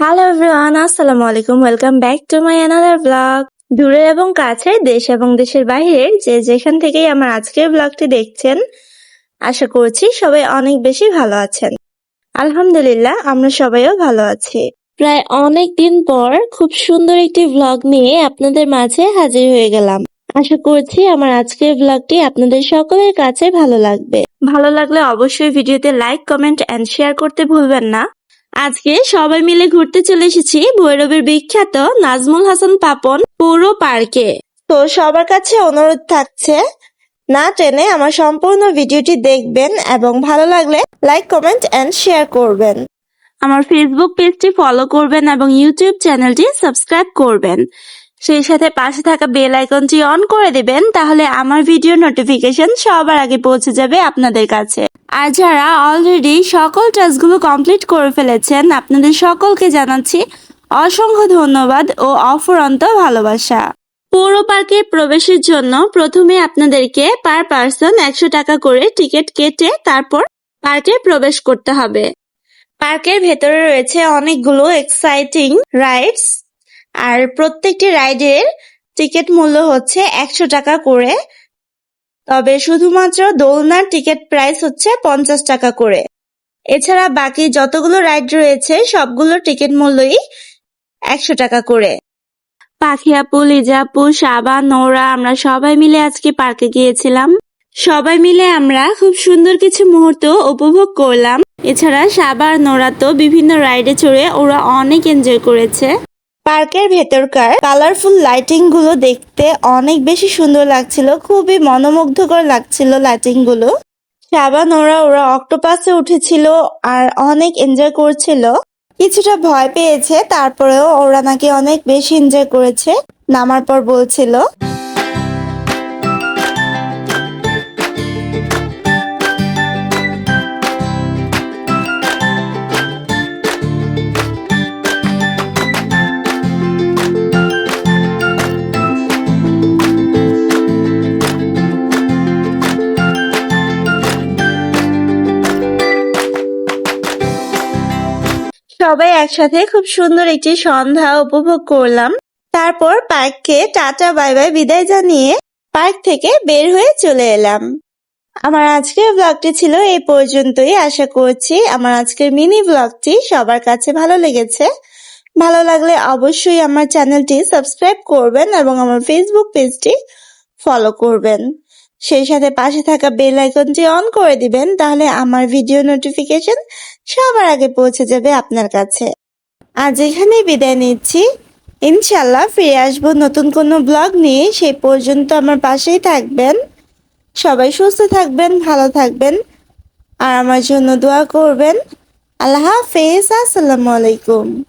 Hello everyone আসসালামু আলাইকুম welcome back to my another blog দূরের এবং কাছের, দেশ এবং দেশের বাইরে যে যেখান থেকেই আমার আজকের ব্লগটি দেখছেন, আশা করছি সবাই অনেক বেশি ভালো আছেন। আলহামদুলিল্লাহ, আমরা সবাইও ভালো আছি। প্রায় অনেক দিন পর খুব সুন্দর একটি ব্লগ নিয়ে আপনাদের মাঝে হাজির হয়ে গেলাম। আশা করছি আমার আজকের ব্লগটি আপনাদের সকলের কাছে ভালো লাগবে। ভালো লাগলে অবশ্যই ভিডিওতে লাইক কমেন্ট এন্ড শেয়ার করতে ভুলবেন না। আজকে সবাই মিলে ঘুরতে চলে এসেছি ভৈরবের বিখ্যাত নাজমুল হাসান পাপন পৌর পার্কে। তো সবার কাছে অনুরোধ থাকছে, না টেনে আমার সম্পূর্ণ ভিডিওটি দেখবেন এবং ভালো লাগলে লাইক, কমেন্ট এন্ড শেয়ার করবেন। আমার ফেসবুক পেজটি ফলো করবেন এবং ইউটিউব চ্যানেলটি সাবস্ক্রাইব করবেন। সেই সাথে পাশে থাকা বেল আইকনটি অন করে দিবেন, তাহলে আমার ভিডিও নোটিফিকেশন সবার আগে পৌঁছে যাবে আপনাদের কাছে। আর যারা অলরেডি সকল টাস্কগুলো কমপ্লিট করে ফেলেছেন, আপনাদের সকলকে জানাচ্ছি অসংখ্য ধন্যবাদ ও অফুরন্ত ভালোবাসা। পৌর পার্কে প্রবেশের জন্য প্রথমে আপনাদেরকে পার পার্সন একশো টাকা করে টিকিট কেটে তারপর পার্কে প্রবেশ করতে হবে। পার্কের ভেতরে রয়েছে অনেকগুলো এক্সাইটিং রাইডস আর প্রত্যেকটি রাইডের টিকিট মূল্য হচ্ছে একশো টাকা করে। তবে শুধুমাত্র দোলনার টিকিট প্রাইস হচ্ছে পঞ্চাশ টাকা করে। এছাড়া বাকি যতগুলো রাইড রয়েছে, সবগুলো টিকিট মূল্যই একশো টাকা করে। পাখি আপু সাবা, নোরা, আমরা সবাই মিলে আজকে পার্কে গিয়েছিলাম। সবাই মিলে আমরা খুব সুন্দর কিছু মুহূর্ত উপভোগ করলাম। এছাড়া সাবা আর নোরা তো বিভিন্ন রাইডে চড়ে ওরা অনেক এনজয় করেছে। পার্কের ভেতরকার কালারফুল লাইটিংগুলো দেখতে অনেক বেশি সুন্দর লাগছিল, খুবই মনোমুগ্ধকর লাগছিল লাইটিংগুলো। সাবান ওরা ওরা অক্টোপাসে উঠেছিল আর অনেক এনজয় করছিল। কিছুটা ভয় পেয়েছে, তারপরেও ওরা নাকি অনেক বেশি এনজয় করেছে, নামার পর বলছিল। সবাই একসাথে খুব সুন্দর একটি সন্ধ্যা উপভোগ করলাম। তারপর পার্ককে টাটা, বাই বাই বিদায় জানিয়ে পার্ক থেকে বের হয়ে চলে এলাম। আমার আজকের ব্লগটি ছিল এই পর্যন্তই। আশা করছি আমার আজকের মিনি ব্লগটি সবার কাছে ভালো লেগেছে। ভালো লাগলে অবশ্যই আমার চ্যানেলটি সাবস্ক্রাইব করবেন এবং আমার ফেসবুক পেজটি ফলো করবেন। সেই সাথে পাশে থাকা বেল আইকনটি অন করে দিবেন, তাহলে আমার ভিডিও নোটিফিকেশন সবার আগে পৌঁছে যাবে আপনার কাছে। আজ এখানেই বিদায় নিচ্ছি। ইনশাল্লাহ ফিরে আসব নতুন কোনো ব্লগ নিয়ে। সেই পর্যন্ত আমার পাশেই থাকবেন। সবাই সুস্থ থাকবেন, ভালো থাকবেন আর আমার জন্য দোয়া করবেন। আল্লাহ হাফেজ, আসসালামু আলাইকুম।